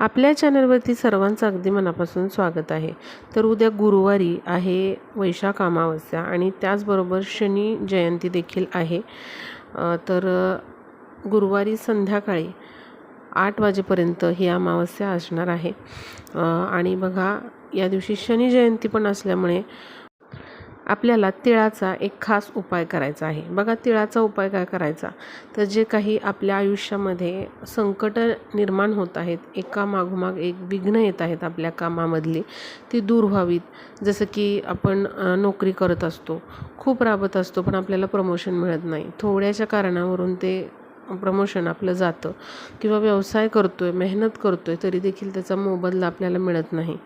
आपल्या चॅनलवरती सर्वांचं अगदी मनापासून स्वागत आहे. तर उद्या गुरुवारी आहे वैशाख अमावस्या आणि त्याचबरोबर शनी जयंती देखील आहे. तर गुरुवारी संध्याकाळी आठ वाजेपर्यंत ही अमावस्या असणार आहे. आणि बघा या दिवशी शनी जयंती पण असल्यामुळे आपल्याला तिळाचा एक खास उपाय करायचा आहे. बघा तिळाचा उपाय काय करायचा? तर जे काही आपल्या आयुष्यामध्ये संकट निर्माण होत आहेत एका मागोमाग एक विघ्न येत आहेत आपल्या कामामधली ती दूर व्हावीत. जसं की आपण नोकरी करत असतो खूप राबत असतो पण आपल्याला प्रमोशन मिळत नाही. थोड्याशा कारणावरून ते प्रमोशन आपलं जातं. किंवा व्यवसाय करतो आहे मेहनत करतो आहे तरी देखील त्याचा मोबदला आपल्याला मिळत नाही.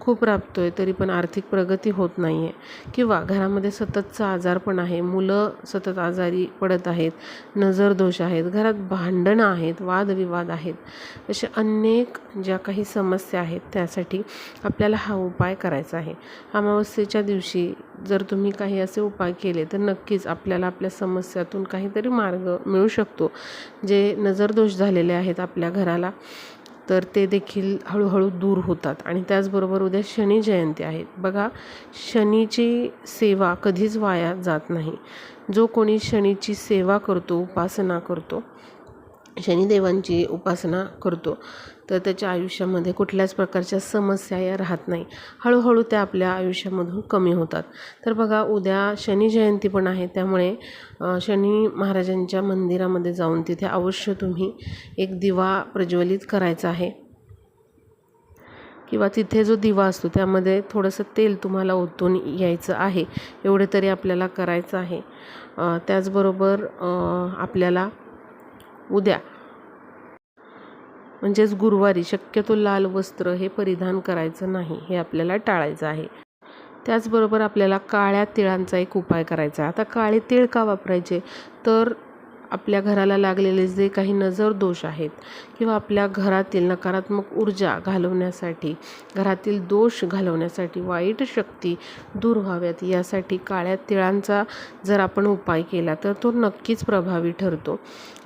खूप राबतो आहे तरी पण आर्थिक प्रगती होत नाही आहे किंवा घरामध्ये सततचा आजारपण आहे. मुलं सतत आजारी पडत आहेत नजरदोष आहेत घरात भांडणं आहेत वादविवाद आहेत. अशा अनेक ज्या काही समस्या आहेत त्यासाठी आपल्याला हा उपाय करायचा आहे. अमावस्येच्या दिवशी जर तुम्ही काही असे उपाय केले तर नक्कीच आपल्याला आपल्या समस्यातून काहीतरी मार्ग मिळू शकतो. जे नजरदोष झालेले आहेत आपल्या घराला तर ते देखील हळूहळू दूर होतात. आणि त्याचबरोबर उद्या शनी जयंती आहे. बघा शनीची सेवा कधीच वाया जात नाही. जो कोणी शनीची सेवा करतो उपासना करतो शनिदेवांची उपासना करतो तर त्याच्या आयुष्यामध्ये कुठल्याच प्रकारच्या समस्या या राहत नाही. हळूहळू त्या आपल्या आयुष्यामधून कमी होतात. तर बघा उद्या शनी जयंती पण आहे त्यामुळे शनी महाराजांच्या मंदिरामध्ये जाऊन तिथे अवश्य तुम्ही एक दिवा प्रज्वलित करायचा आहे. किंवा तिथे जो दिवा असतो त्यामध्ये थोडंसं तेल तुम्हाला ओतून यायचं आहे. एवढे तरी आपल्याला करायचं आहे. त्याचबरोबर आपल्याला उद्या म्हणजेच गुरुवारी शक्यतो लाल वस्त्र हे परिधान करायचं नाही हे आपल्याला टाळायचं आहे. त्याचबरोबर आपल्याला काळ्या तिळांचा एक उपाय करायचा आहे. आता काळे तिळ का वापरायचे? तर आपल्या घराला लागलेले जे काही नजर दोष आहेत किंवा आपल्या घरातील नकारात्मक ऊर्जा घालवण्यासाठी घरातील दोष घालवण्यासाठी वाईट शक्ती दूर व्हाव्यात यासाठी काळ्या तिळांचा जर आपण उपाय केला तर तो नक्कीच प्रभावी ठरतो.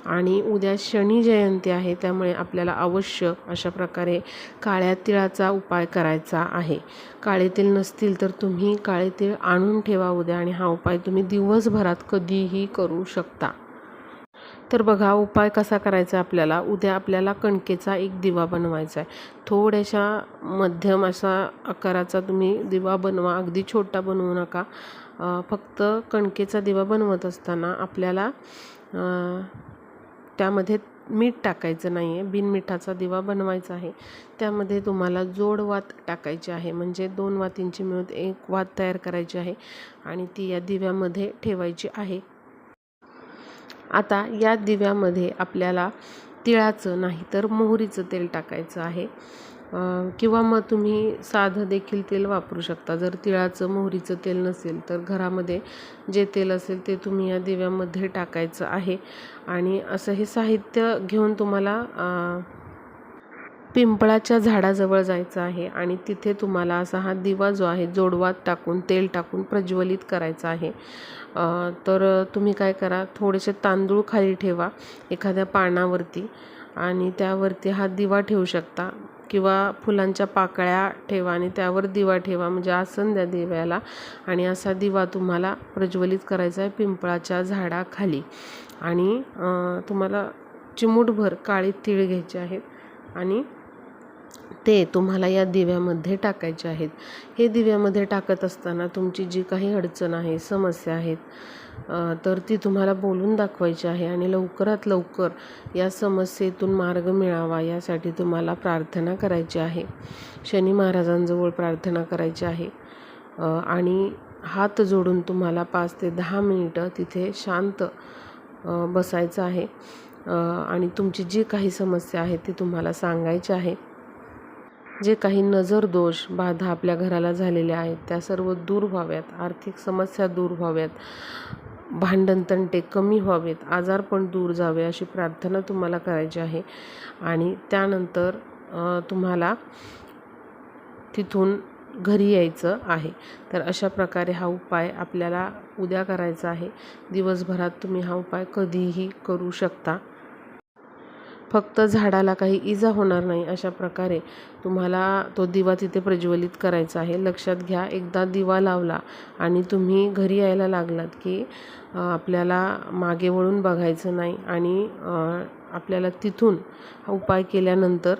आणि उद्या शनी जयंती आहे त्यामुळे आपल्याला अवश्य अशा प्रकारे काळ्या तिळाचा उपाय करायचा आहे. काळे तीळ नसतील तर तुम्ही काळे तिळ आणून ठेवा उद्या आणि हा उपाय तुम्ही दिवसभरात कधीही करू शकता. तर बघा उपाय कसा करायचा आपल्याला? उद्या आपल्याला कणकेचा एक दिवा बनवायचा आहे. थोड्याशा मध्यम असा आकाराचा तुम्ही दिवा बनवा. अगदी छोटा बनवू नका. फक्त कणकेचा दिवा बनवत असताना आपल्याला त्यामध्ये मीठ टाकायचं नाही आहे बिनमिठाचा दिवा बनवायचा आहे. त्यामध्ये तुम्हाला जोड वात टाकायची आहे. म्हणजे दोन वातींची मिळून एक वात तयार करायची आहे आणि ती या दिव्यामध्ये ठेवायची आहे. आता या दिव्यामध्ये आपल्याला तिळाचं नाही तर मोहरीचं तेल टाकायचं आहे. किंवा मग तुम्ही साधं देखील तेल वापरू शकता. जर तिळाचं मोहरीचं तेल नसेल तर घरामध्ये जे तेल असेल ते तुम्ही या दिव्यामध्ये टाकायचं आहे. आणि असं हे साहित्य घेऊन तुम्हाला पिंपळाच्या झाडाजवळ जायचं आहे आणि तिथे तुम्हाला असा हा दिवा जो आहे जोडवात टाकून तेल टाकून प्रज्वलित करायचा आहे. तर तुम्ही काय करा थोडेसे तांदूळ खाली ठेवा एखाद्या पानावरती आणि त्यावरती हा दिवा ठेवू शकता किंवा फुलांच्या पाकळ्या ठेवा आणि त्यावर दिवा ठेवा म्हणजे आसन द्या दिव्याला आणि असा दिवा तुम्हाला प्रज्वलित करायचा आहे पिंपळाच्या झाडाखाली. आणि तुम्हाला चिमूटभर काळी तीळ घ्यायचे आहेत आणि ते तुम्हाला या दिव्यामध्ये टाकायचे आहेत. हे दिव्यामध्ये टाकत असताना तुमची जी काही अडचण आहे समस्या आहेत तर ती तुम्हाला बोलून दाखवायची आहे आणि लवकरात लवकर या समस्येतून मार्ग मिळावा यासाठी तुम्हाला प्रार्थना करायची आहे. शनी महाराजांजवळ प्रार्थना करायची आहे. आणि हात जोडून तुम्हाला पाच ते दहा मिनिटं तिथे शांत बसायचं आहे. आणि तुमची जी काही समस्या आहे ती तुम्हाला सांगायची आहे. जे काही नजर दोष बाधा आपल्या घराला झालेल्या आहेत त्या सर्व दूर व्हाव्यात. आर्थिक समस्या दूर व्हाव्यात. भांडण तंटे कमी व्हावेत. आजारपण दूर जावे अशी प्रार्थना तुम्हाला करायची आहे. आणि त्यानंतर तुम्हाला तिथून घरी यायचं आहे. तर अशा प्रकारे हा उपाय आपल्याला उद्या करायचा आहे. दिवसभरात तुम्ही हा उपाय कधीही करू शकता. फक्त झाडाला काही इजा होणार नाही अशा प्रकारे तुम्हाला तो दिवा तिथे प्रज्वलित करायचा आहे. लक्षात घ्या एकदा दिवा लावला आणि तुम्ही घरी यायला लागलात की आपल्याला मागे वळून बघायचं नाही आणि आपल्याला तिथून हा उपाय केल्यानंतर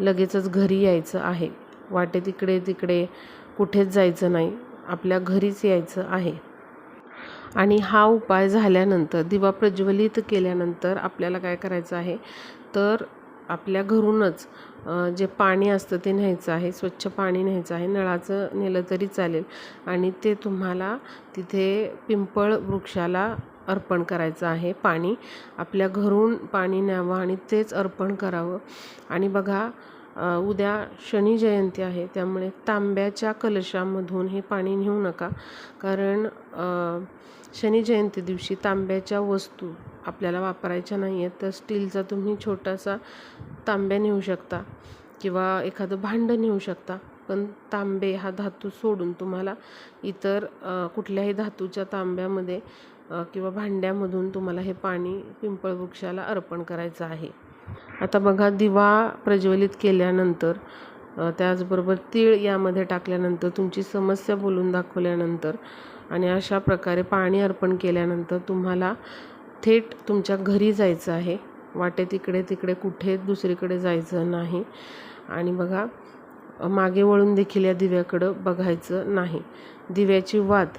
लगेचच घरी यायचं आहे. वाटे तिकडे तिकडे कुठेच जायचं नाही आपल्या घरीच यायचं आहे. आणि हा उपाय झाल्यानंतर दिवा प्रज्वलित केल्यानंतर आपल्याला काय करायचं आहे? तर आपल्या घरूनच जे पाणी असतं ते न्यायचं आहे स्वच्छ पाणी न्यायचं आहे नळाचं नेलं तरी चालेल. आणि ते तुम्हाला तिथे पिंपळ वृक्षाला अर्पण करायचं आहे पाणी. आपल्या घरून पाणी न्यावं आणि तेच अर्पण करावं. आणि बघा उद्या शनी जयंती आहे त्यामुळे तांब्याच्या कलशामधून हे पाणी नेऊ नका. कारण शनी जयंती दिवशी तांब्याच्या वस्तू आपल्याला वापरायच्या नाही आहेत तर स्टीलचा तुम्ही छोटासा तांब्या नेऊ शकता किंवा एखादं भांडं नेऊ शकता. पण तांबे हा धातू सोडून तुम्हाला इतर कुठल्याही धातूच्या तांब्यामध्ये किंवा भांड्यामधून तुम्हाला हे पाणी पिंपळ वृक्षाला अर्पण करायचं आहे. आता बघा दिवा प्रज्वलित केल्यानंतर त्याचबरोबर तीळ यामध्ये टाकल्यानंतर तुमची समस्या बोलून दाखवल्यानंतर आणि अशा प्रकारे पाणी अर्पण केल्यानंतर तुम्हाला थेट तुमच्या घरी जायचं आहे. वाटे तिकडे तिकडे कुठे दुसरीकडे जायचं नाही. आणि बघा मागे वळून देखील या दिव्याकडं बघायचं नाही. दिव्याची वाद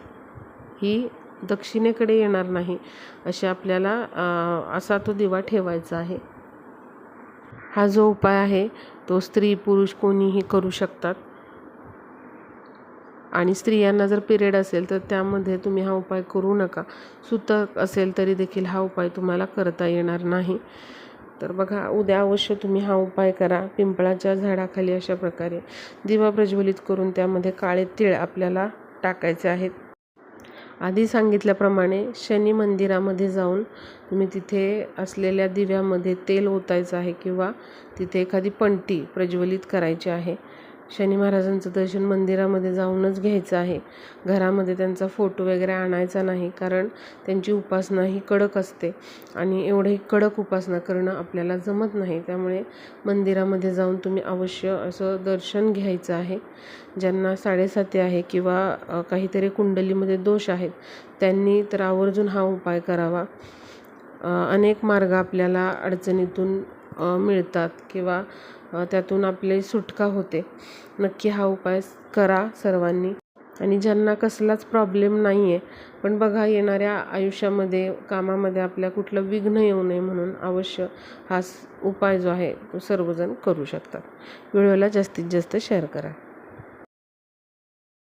ही दक्षिणेकडे येणार नाही असे आपल्याला असा तो दिवा ठेवायचा आहे. हा जो उपाय आहे तो स्त्री पुरुष कोणीही करू शकतात. आणि स्त्रियांना जर पिरियड असेल तर त्यामध्ये तुम्ही हा उपाय करू नका. सुतक असेल तरी देखील हा उपाय तुम्हाला करता येणार नाही. तर बघा उद्या अवश्य तुम्ही हा उपाय करा. पिंपळाच्या झाडाखाली अशा प्रकारे दिवा प्रज्वलित करून त्यामध्ये काळे तीळ आपल्याला टाकायचे आहेत. आधी सांगितल्याप्रमाणे शनी मंदिरामध्ये जाऊन तुम्ही तिथे असलेल्या दिव्यामध्ये तेल ओतायचं आहे किंवा तिथे एखादी पंटी प्रज्वलित करायची आहे. शनी महाराजांचं दर्शन मंदिरामध्ये जाऊनच घ्यायचं आहे. घरामध्ये त्यांचा फोटो वगैरे आणायचा नाही कारण त्यांची उपासना ही कडक असते आणि एवढी कडक उपासना करणं आपल्याला जमत नाही. त्यामुळे मंदिरामध्ये जाऊन तुम्ही अवश्य असं दर्शन घ्यायचं आहे. ज्यांना साडेसाती आहे किंवा काहीतरी कुंडलीमध्ये दोष आहेत त्यांनी तर आवर्जून हा उपाय करावा. अनेक मार्ग आपल्याला अडचणीतून मिळतात किंवा त्यातून आपली सुटका होते. नक्की हा उपाय करा सर्वांनी. आणि ज्यांना कसलाच प्रॉब्लेम नाही आहे पण बघा येणाऱ्या आयुष्यामध्ये कामामध्ये आपल्या कुठलं विघ्न येऊ नये म्हणून अवश्य हा उपाय जो आहे तो सर्वजण करू शकतात. व्हिडिओला जास्तीत जास्त शेअर करा.